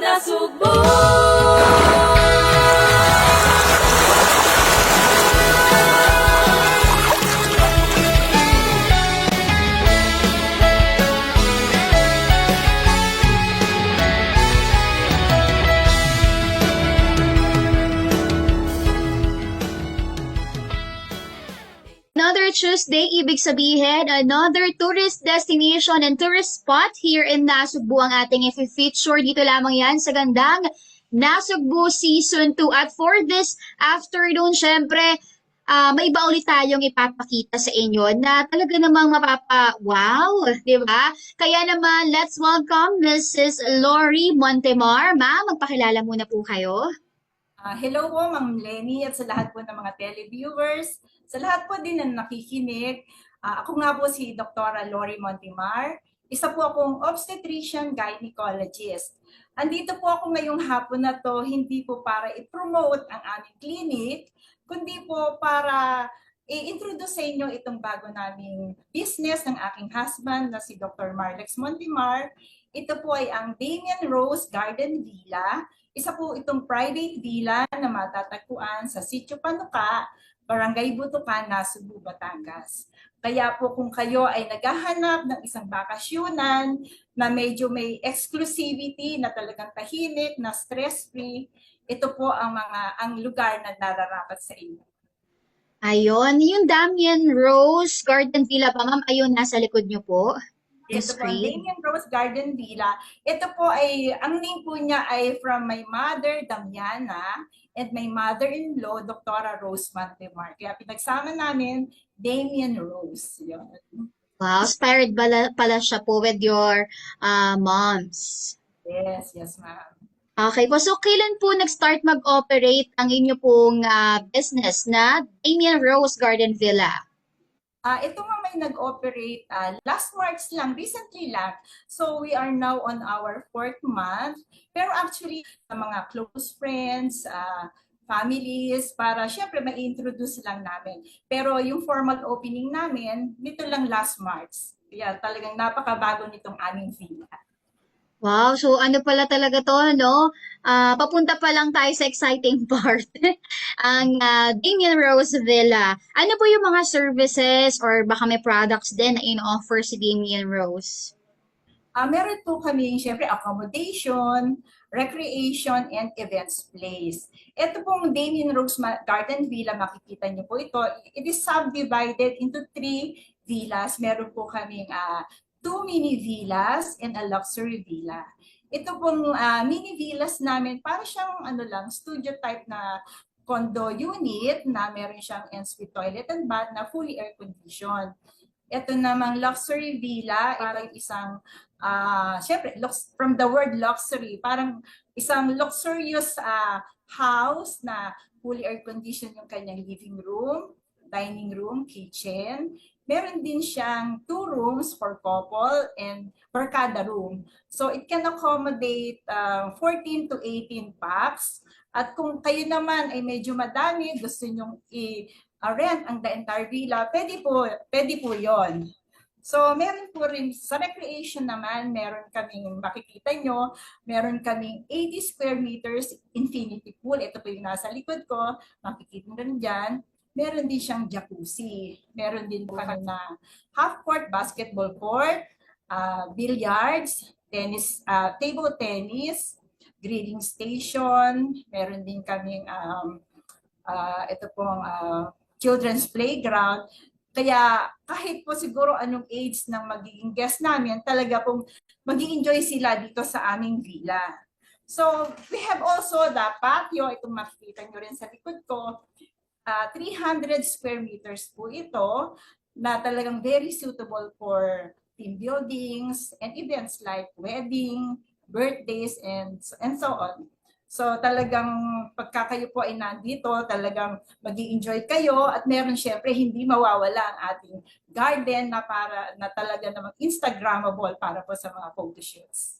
nasugbo Another Tuesday, ibig sabihin, another tourist destination and tourist spot here in Nasugbu ang ating i-feature. Dito lamang yan sa gandang Nasugbu Season 2. At for this afternoon, syempre, ah, may iba ulit tayong ipapakita sa inyo na talaga namang mapapa, wow, di ba? Kaya naman, let's welcome Mrs. Lori Montemar. Ma'am, magpakilala muna po kayo. Ah, hello po, Ma'am Lenny, at sa lahat po ng mga televiewers, sa lahat po din na nakikinig. Ah, ako nga po si Dr. Lori Montimar. Isa po akong obstetrician gynecologist. Andito po ako ngayong hapon na to, hindi po para i-promote ang aming clinic, kundi po para i-introduce sa inyo itong bago naming business ng aking husband na si Dr. Marlex Montimar. Ito po ay ang Damian Rose Garden Villa. Isa po itong private villa na matatagpuan sa Sitio Panuka, Barangay Butukan, Cebu, Batangas. Kaya po kung kayo ay naghahanap ng isang bakasyunan na medyo may exclusivity, na talagang tahimik, na stress-free, ito po ang mga ang lugar na nararapat sa inyo. Ayun, yung Damian Rose Garden Villa pa, ma'am, ayun, nasa likod niyo po. Ito po. Damian Rose Garden Villa. Ito po ay, ang name po niya ay from my mother, Damiana, and my mother-in-law, Dr. Rose Montemar. Kaya pinagsama namin, Damian Rose. Yun. Wow, inspired pala, pala siya po with your uh, moms. Yes, yes ma'am. Okay po, so kailan po nag-start mag-operate ang inyo pong ah, business na Damian Rose Garden Villa? Ah, ito nga may nag-operate ah, last March lang, recently lang. So we are now on our fourth month. Pero actually, sa mga close friends, ah, families, para syempre mai-introduce lang namin. Pero yung formal opening namin, nito lang last March. Kaya talagang napakabago nitong aming villa. Wow, so ano pala talaga to, no? Ah, papunta pa lang tayo sa exciting part. ang ah, Damian Rose Villa. Ano po yung mga services or baka may products din na in-offer si Damian Rose? Ah, meron po kami, syempre, accommodation, recreation, and events place. Ito pong Damien Rose Garden Villa, makikita niyo po ito. It is subdivided into three villas. Meron po kaming ah, two mini villas and a luxury villa. Ito pong ah, mini villas namin, para siyang ano lang, studio type na condo unit na meron siyang ensuite toilet and bath na fully air conditioned. Ito namang luxury villa, parang isang ah syempre lux- from the word luxury, parang isang luxurious ah, house na fully air conditioned yung kanyang living room, dining room, kitchen. Meron din siyang two rooms for couple and per kada room. So it can accommodate ah, 14 to 18 packs. At kung kayo naman ay medyo madami, gusto nyong i-rent ang the entire villa, pwede po, pwede po yon. So, meron po rin, sa recreation naman, meron kaming, makikita nyo, meron kaming 80 square meters infinity pool. Ito po yung nasa likod ko, makikita nyo rin dyan. Meron din siyang jacuzzi. Meron din po kami na half court basketball court, ah, billiards, tennis, ah, table tennis, grilling station. Meron din kaming, um, ah, ito pong ah, children's playground. Kaya kahit po siguro anong age ng magiging guest namin, talaga pong mag enjoy sila dito sa aming villa. So, we have also the patio, itong makikita nyo rin sa likod ko. Ah, 300 square meters po ito na talagang very suitable for team buildings and events like wedding, birthdays, and, and so on. So talagang pagka kayo po ay nandito, talagang mag enjoy kayo at meron syempre hindi mawawala ang ating garden na para na talaga namang Instagrammable para po sa mga photoshoots.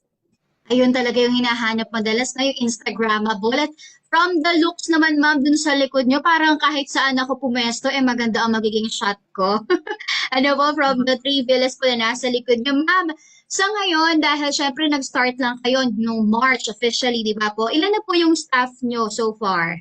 Ayun talaga yung hinahanap madalas na yung Instagrammable. At from the looks naman, ma'am, dun sa likod nyo, parang kahit saan ako pumesto, eh maganda ang magiging shot ko. ano po, from the three villas po na nasa likod nyo, ma'am. Sa ngayon, dahil syempre nag-start lang kayo no March officially, di ba po? Ilan na po yung staff nyo so far?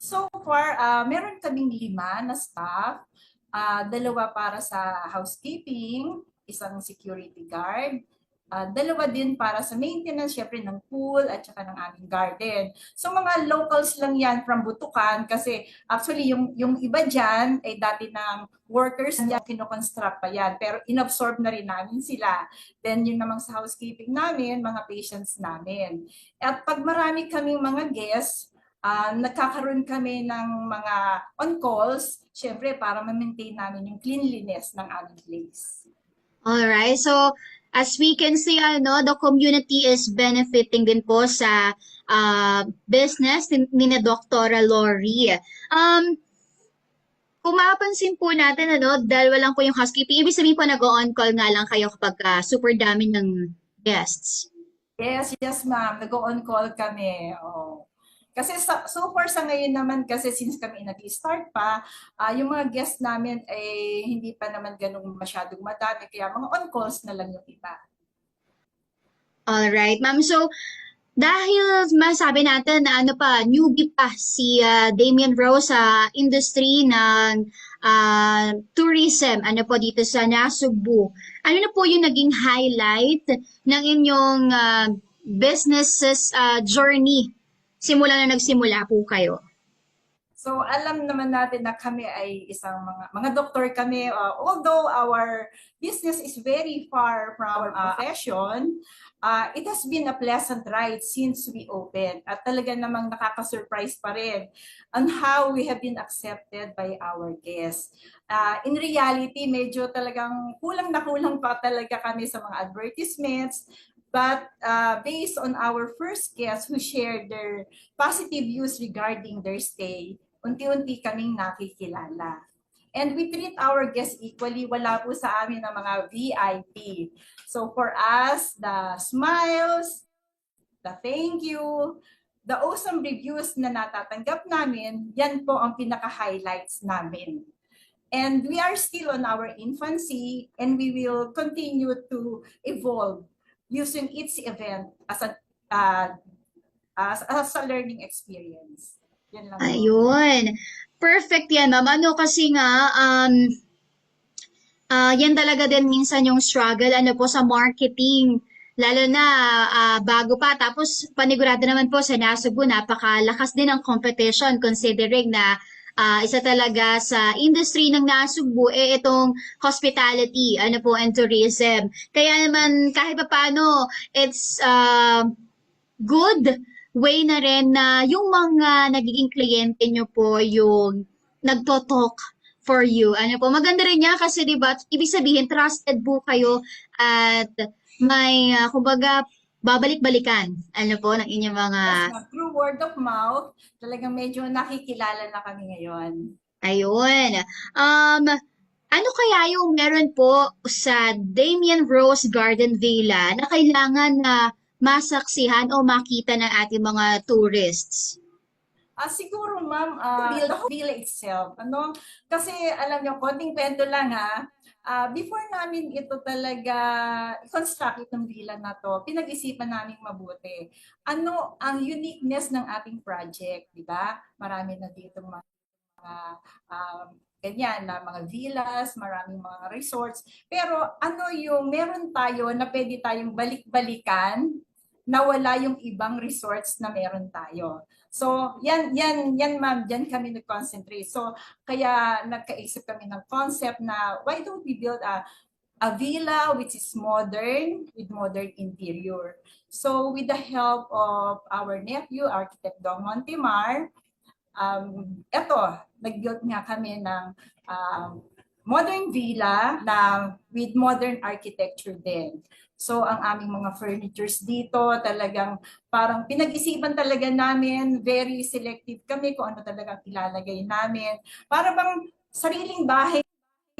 So far, ah, meron kaming lima na staff. Ah, dalawa para sa housekeeping, isang security guard, ah, dalawa din para sa maintenance, syempre ng pool at saka ng aming garden. So mga locals lang yan from Butukan kasi actually yung, yung iba dyan ay dati ng workers niya kinoconstruct pa yan pero inabsorb na rin namin sila. Then yun namang sa housekeeping namin, mga patients namin. At pag marami kaming mga guests, ah, nagkakaroon kami ng mga on-calls, syempre para ma-maintain namin yung cleanliness ng aming place. Alright, so as we can see, ano, the community is benefiting din po sa ah, business ni, ni na Dr. Lori. Um, kung mapapansin po natin, ano, dalawa lang po yung housekeeping, ibig sabihin po nag-on call nga lang kayo kapag ah, super dami ng guests. Yes, yes ma'am, nag-on call kami. Oo. Kasi sa, so far sa ngayon naman kasi since kami nag-start pa, ah, yung mga guests namin ay hindi pa naman ganun masyadong madami kaya mga on calls na lang yung iba. Alright, ma'am. So, dahil masabi natin na ano pa, newbie pa si ah, Damian Rose sa industry ng ah, tourism, ano po dito sa Nasugbu. Ano na po yung naging highlight ng inyong ah, businesses ah, journey simula na nagsimula po kayo? So alam naman natin na kami ay isang mga mga doktor kami uh, although our business is very far from our profession uh, it has been a pleasant ride since we opened at talaga namang nakaka-surprise pa rin on how we have been accepted by our guests. Uh, in reality, medyo talagang kulang na kulang pa talaga kami sa mga advertisements But uh, based on our first guests who shared their positive views regarding their stay, unti-unti kaming nakikilala. And we treat our guests equally. Wala po sa amin ng mga VIP. So for us, the smiles, the thank you, the awesome reviews na natatanggap namin, yan po ang pinaka-highlights namin. And we are still on our infancy and we will continue to evolve using each event as a uh, as, as a learning experience. Yan lang. Ayun. Perfect yan, ma'am. Ano kasi nga, um, ah, yan talaga din minsan yung struggle, ano po, sa marketing. Lalo na ah, bago pa. Tapos, panigurado naman po sa Nasugbu, napakalakas din ang competition considering na ah, isa talaga sa industry ng Nasugbu, eh itong hospitality, ano po, and tourism. Kaya naman, kahit pa paano, it's ah, good way na rin na yung mga nagiging kliyente nyo po yung nagto-talk for you. Ano po, maganda rin niya kasi 'di ba, ibig sabihin trusted po kayo at may ah, kumbaga babalik-balikan ano po ng inyong mga Yes, through word of mouth, talagang medyo nakikilala na kami ngayon. ayun. Um ano kaya yung meron po sa Damian Rose Garden Villa na kailangan na masaksihan o makita ng ating mga tourists? Ah, siguro ma'am, ah, the villa itself, ano? Kasi alam niyo, konting kwento lang ha. Ah, before namin ito talaga i-construct itong villa na to, pinag-isipan namin mabuti. Ano ang uniqueness ng ating project, di ba? Marami na dito mga mga um, ganyan na mga villas, maraming mga resorts. Pero ano yung meron tayo na pwede tayong balik-balikan na wala yung ibang resorts na meron tayo. So, yan, yan, yan ma'am, dyan kami nag-concentrate. So, kaya nagkaisip kami ng concept na why don't we build a, a villa which is modern with modern interior. So, with the help of our nephew, Architect Dong Montemar, um, eto, nag-build nga kami ng um, modern villa na with modern architecture din. So ang aming mga furnitures dito talagang parang pinag-isipan talaga namin, very selective kami kung ano talagang ilalagay namin. Para bang sariling bahay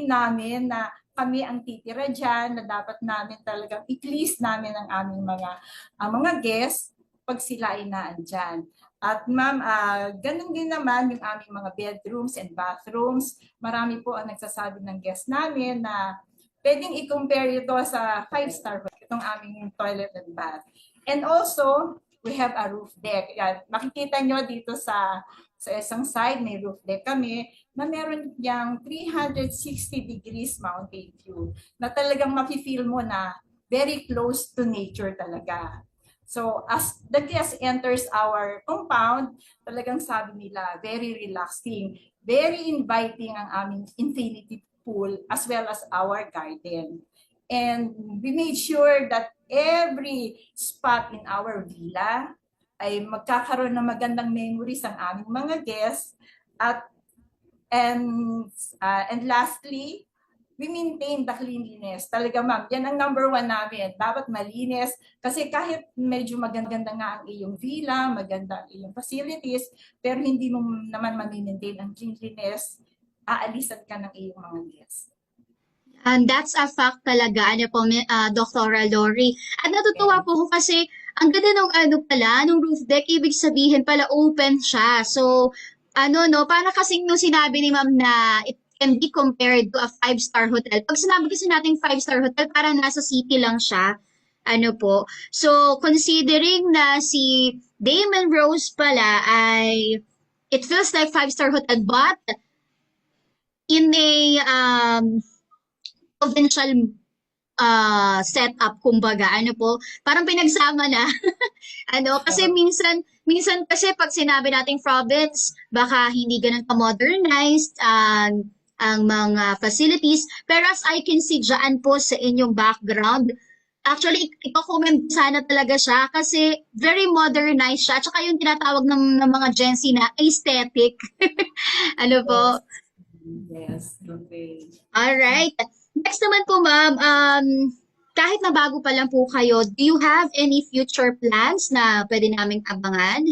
namin na kami ang titira dyan, na dapat namin talagang i-please namin ang aming mga ang mga guests pag sila ay naandyan. At ma'am, ah, ganun din naman yung aming mga bedrooms and bathrooms. Marami po ang nagsasabi ng guests namin na pwedeng i-compare ito sa five-star hotel, itong aming toilet and bath. And also, we have a roof deck. Yan, makikita nyo dito sa sa isang side, may roof deck kami, na meron yung 360 degrees mountain view, na talagang mafe-feel mo na very close to nature talaga. So as the guest enters our compound, talagang sabi nila, very relaxing, very inviting ang aming infinity pool as well as our garden. And we made sure that every spot in our villa ay magkakaroon ng magandang memories ang aming mga guests. At and uh, and lastly, we maintain the cleanliness. Talaga ma'am, yan ang number one namin. Dapat malinis. Kasi kahit medyo maganda nga ang iyong villa, maganda ang iyong facilities, pero hindi mo naman mamimaintain ang cleanliness, aalisan ka ng iyong mga guests. And that's a fact talaga, ano po, uh, Dr. Lori. At natutuwa po ko kasi ang ganda nung ano pala, nung roof deck, ibig sabihin pala open siya. So, ano no, para kasing nung sinabi ni ma'am na it can be compared to a five-star hotel. Pag sinabi kasi natin five-star hotel, parang nasa city lang siya. Ano po. So, considering na si Damon Rose pala ay it feels like five-star hotel but in a um, provincial uh, setup, kumbaga, ano po, parang pinagsama na. ano, kasi minsan, minsan kasi pag sinabi nating province, baka hindi ganun ka-modernized ang ang mga facilities. Pero as I can see dyan po sa inyong background, actually, ito-comment sana talaga siya kasi very modernized siya. At saka yung tinatawag ng, ng mga Gen Z na aesthetic. ano po? Yes, okay. Alright. Next naman po, ma'am, um, kahit na bago pa lang po kayo, do you have any future plans na pwede naming abangan?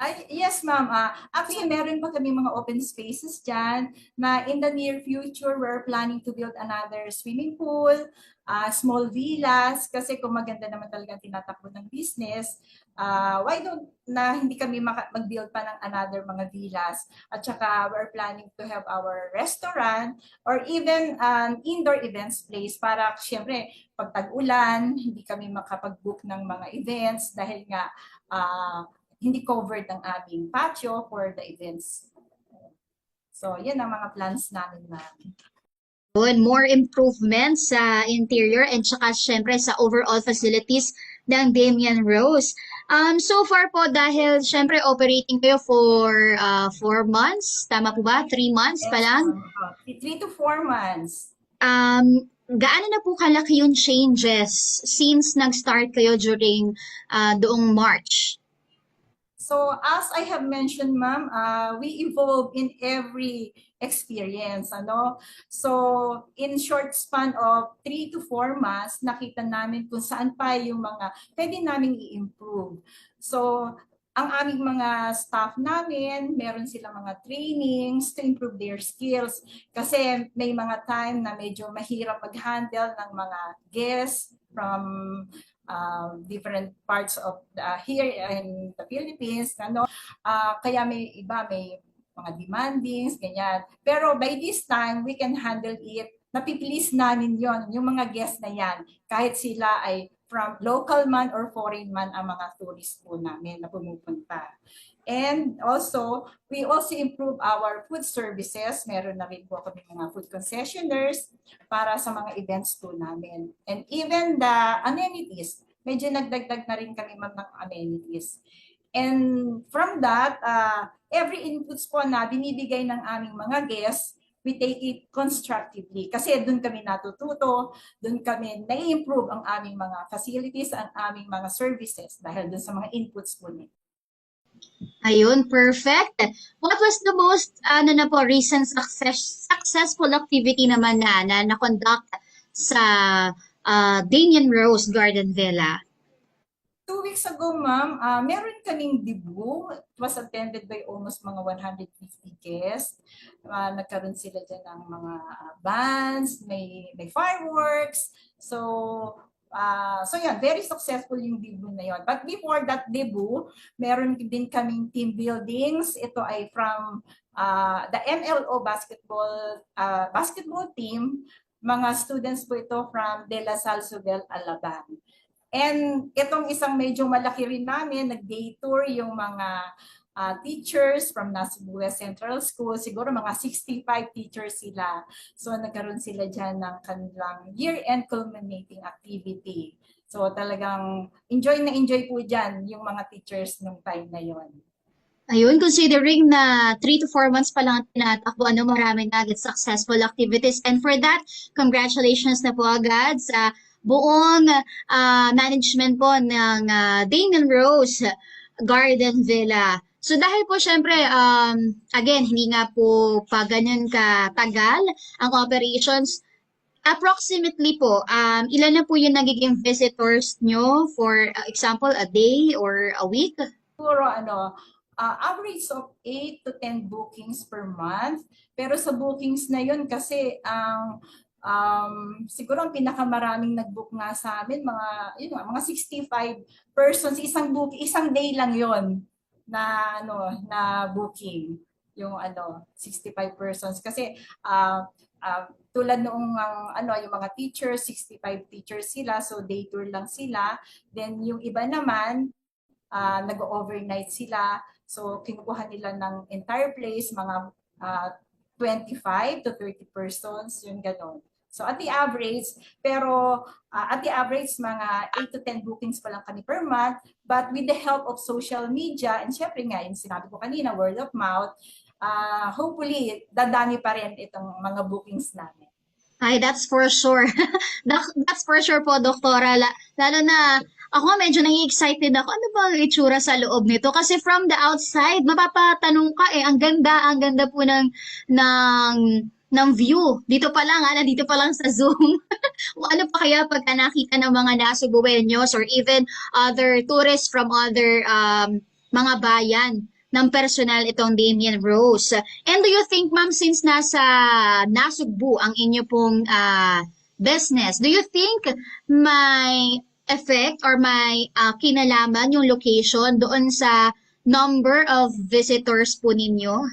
Ay, yes, ma'am. Ah, actually, meron pa kami mga open spaces dyan na in the near future, we're planning to build another swimming pool, ah, small villas, kasi kung maganda naman talaga tinatakbo ng business, ah, why don't na hindi kami mag-build pa ng another mga villas? At saka, we're planning to have our restaurant or even an indoor events place para, syempre, pag tag-ulan, hindi kami makapag-book ng mga events dahil nga ah, hindi covered ang aming patio for the events. So, yan ang mga plans namin, ma'am. Yun, more improvements sa interior and saka syempre sa overall facilities ng Damian Rose. Um, so far po, dahil syempre operating kayo for uh, four months, tama po ba? Three months pa lang? Three to four months. Um, gaano na po kalaki yung changes since nag-start kayo during uh, doong March? So, as I have mentioned, ma'am, uh, we evolve in every experience. Ano? So, in short span of three to four months, nakita namin kung saan pa yung mga pwede namin i-improve. So, ang aming mga staff namin, meron silang mga trainings to improve their skills. Kasi may mga time na medyo mahirap mag-handle ng mga guests from uh, different parts of uh, here in the Philippines, ano, uh, kaya may iba may mga demandings, ganyan. Pero by this time, we can handle it. Napipilis namin yon yung mga guests na yan, kahit sila ay from local man or foreign man ang mga tourist po namin na pumupunta. And also, we also improve our food services. Meron na rin po kami mga food concessionaires para sa mga events po namin. And even the amenities, medyo nagdagdag na rin kami ma'am ng amenities. And from that, uh, every inputs po na binibigay ng aming mga guests, we take it constructively. Kasi doon kami natututo, doon kami na-improve ang aming mga facilities, ang aming mga services dahil doon sa mga inputs po nila. Ayun, perfect. What was the most, ano na po, recent success, successful activity naman na, na na-conduct sa uh, Damian Rose Garden Villa? Two weeks ago, ma'am, uh, meron kaming debut. It was attended by almost mga 150 guests. Uh, nagkaroon sila dyan ng mga uh, bands, may, may fireworks. So, Uh, so yeah, very successful yung debut na yon. But before that debut, meron din kaming team buildings. Ito ay from uh, the MLO basketball uh, basketball team mga students po ito from De La Salle Subel, Alaban. And itong isang medyo malaki rin namin, nag-day tour yung mga ah, teachers from West Central School. Siguro mga 65 teachers sila. So nagkaroon sila dyan ng kanilang year-end culminating activity. So talagang enjoy na enjoy po dyan yung mga teachers nung time na yon. Ayun, considering na 3 to 4 months pa lang ang tinatakbo, ano, marami na agad successful activities. And for that, congratulations na po agad sa buong ah, management po ng ah, Damien Rose Garden Villa. So dahil po syempre, um, again, hindi nga po pa ganun katagal ang operations, approximately po, um, ilan na po yung nagiging visitors nyo for uh, example, a day or a week? siguro ano, uh, average of 8 to 10 bookings per month. Pero sa bookings na yun kasi ang um, siguro ang pinakamaraming nag-book nga sa amin mga yun nga, mga 65 persons isang book isang day lang yon na ano na booking yung ano 65 persons kasi ah ah, tulad noong ang ano yung mga teachers 65 teachers sila so day tour lang sila then yung iba naman ah, nag-overnight sila. So, kinukuha nila ng entire place, mga ah, 25 to 30 persons, yung ganon. So, at the average, pero ah, at the average, mga 8 to 10 bookings pa lang kami per month. But with the help of social media, and syempre nga, yung sinabi ko kanina, word of mouth, ah, hopefully, dadami pa rin itong mga bookings namin. Ay, that's for sure. That's for sure po, Doktora. La- Lalo na, ako medyo nai-excited ako. Ano ba ang itsura sa loob nito? Kasi from the outside, mapapatanong ka eh, ang ganda, ang ganda po ng, ng, ng view. Dito pa lang, ah, dito pa lang sa Zoom. O ano pa kaya pagka nakita ng mga Nasubuenos or even other tourists from other um, mga bayan ng personal itong Damien Rose. And do you think, ma'am, since nasa Nasugbu ang inyo pong ah, business, do you think may effect or may ah, kinalaman yung location doon sa number of visitors po ninyo?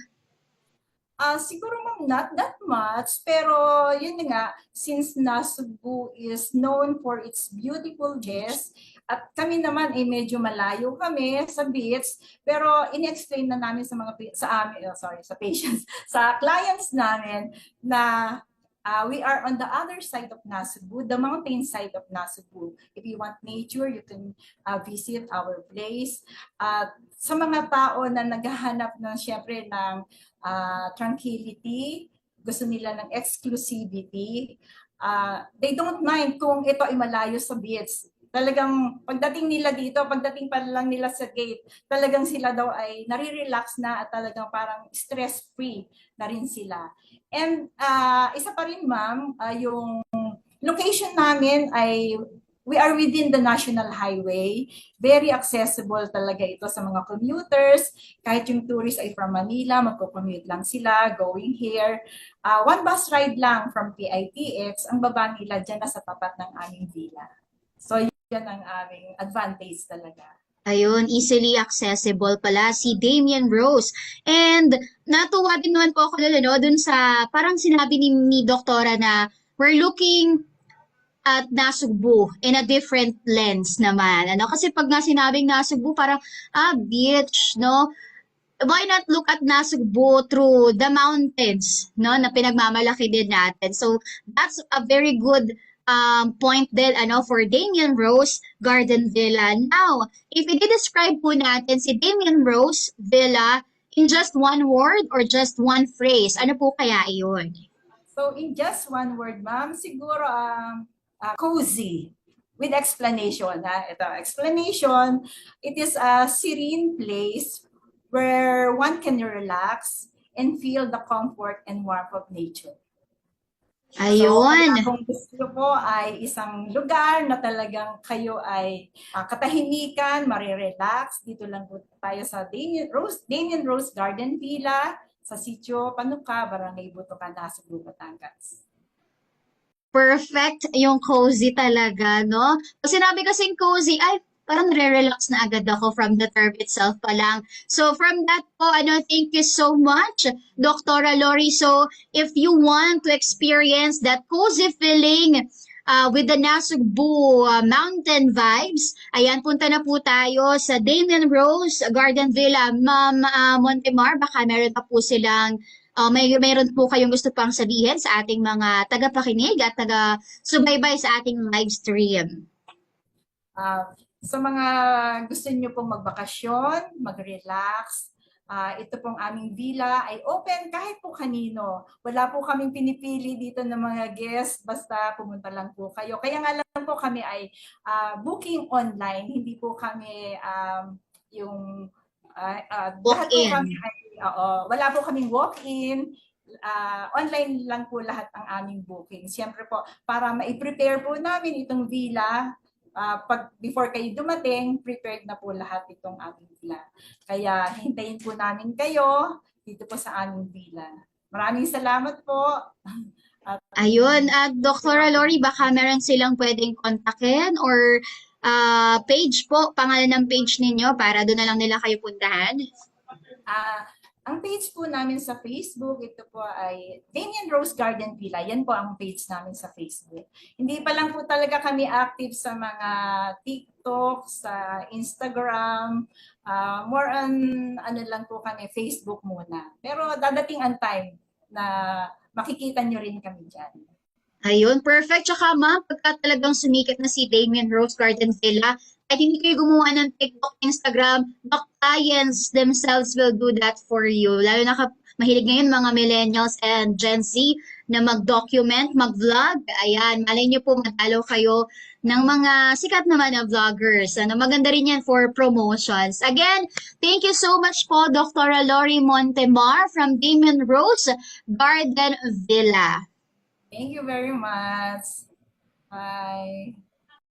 Ah, siguro ma'am, not that much, pero yun nga, since Nasugbu is known for its beautiful beaches, at kami naman ay medyo malayo kami sa beach, pero in-explain na namin sa mga sa amin, oh, sorry, sa patients, sa clients namin na ah, we are on the other side of Nasugbu, the mountain side of Nasugbu. If you want nature, you can ah, visit our place. At sa mga tao na naghahanap ng syempre ng ah, tranquility, gusto nila ng exclusivity. ah, they don't mind kung ito ay malayo sa beach. Talagang pagdating nila dito, pagdating pa lang nila sa gate, talagang sila daw ay nare-relax na at talagang parang stress-free na rin sila. And ah, isa pa rin ma'am, ah, yung location namin ay we are within the national highway. Very accessible talaga ito sa mga commuters. Kahit yung tourist ay from Manila, magko-commute lang sila, going here. Ah, one bus ride lang from PITX, ang baba nila dyan na sa tapat ng aming villa. So, yan ang aming advantage talaga. Ayun, easily accessible pala si Damien Rose. And natuwa din naman po ako lalo no, dun sa parang sinabi ni, ni Doktora na we're looking at Nasugbu in a different lens naman. Ano? Kasi pag nga sinabing Nasugbu, parang, ah, beach, no? Why not look at Nasugbu through the mountains, no? Na pinagmamalaki din natin. So, that's a very good um, point din ano, for Damien Rose Garden Villa. Now, if i-describe po natin si Damien Rose Villa in just one word or just one phrase, ano po kaya iyon? So, in just one word, ma'am, siguro um, uh, cozy with explanation. Ha? Ito, explanation. It is a serene place where one can relax and feel the comfort and warmth of nature. So, Ayun. kaya kung gusto po ay isang lugar na talagang kayo ay ah, katahimikan, marirelax, dito lang po tayo sa Damien Rose, Damien Rose Garden Villa sa sitio Panuka, Barangay Butukan, Nasugbu, Batangas. Perfect yung cozy talaga, no? Pag sinabi kasing cozy, ay, parang re-relax na agad ako from the term itself pa lang. So from that po, ano, thank you so much, Dr. Lori. So if you want to experience that cozy feeling uh, with the Nasugbu uh, mountain vibes, ayan, punta na po tayo sa Damien Rose Garden Villa. Ma'am uh, Montemar, baka meron pa po silang uh, may meron po kayong gusto pang sabihin sa ating mga tagapakinig at taga-subaybay sa ating live stream. Ah, sa mga gusto niyo pong magbakasyon, mag-relax, ah, ito pong aming villa ay open kahit po kanino. Wala po kaming pinipili dito ng mga guests, basta pumunta lang po kayo. Kaya nga lang po kami ay ah, booking online, hindi po kami um, yung ah, lahat po Walk-in. kami ay, oo, wala po kaming walk-in. Ah, online lang po lahat ang aming booking. Siyempre po, para ma-prepare po namin itong villa, ah, pag before kayo dumating, prepared na po lahat itong aming villa. Kaya hintayin po namin kayo dito po sa aming villa. Maraming salamat po. At, Ayun, at Dr. Lori, baka meron silang pwedeng kontakin or ah, page po, pangalan ng page ninyo para doon na lang nila kayo puntahan. ah, ang page po namin sa Facebook, ito po ay Damien Rose Garden Villa. Yan po ang page namin sa Facebook. Hindi pa lang po talaga kami active sa mga TikTok, sa Instagram. Ah, more on ano lang po kami, Facebook muna. Pero dadating ang time na makikita nyo rin kami dyan. Ayun, perfect. Tsaka ma'am, pagka talagang sumikat na si Damien Rose Garden Villa, at hindi kayo gumawa ng TikTok, Instagram, the clients themselves will do that for you. Lalo na kap- mahilig ngayon mga millennials and Gen Z na mag-document, mag-vlog. Ayan, malay niyo po matalo kayo ng mga sikat naman na vloggers. Ano, maganda rin yan for promotions. Again, thank you so much po, Dr. Lori Montemar from Damien Rose Garden Villa. Thank you very much. Bye.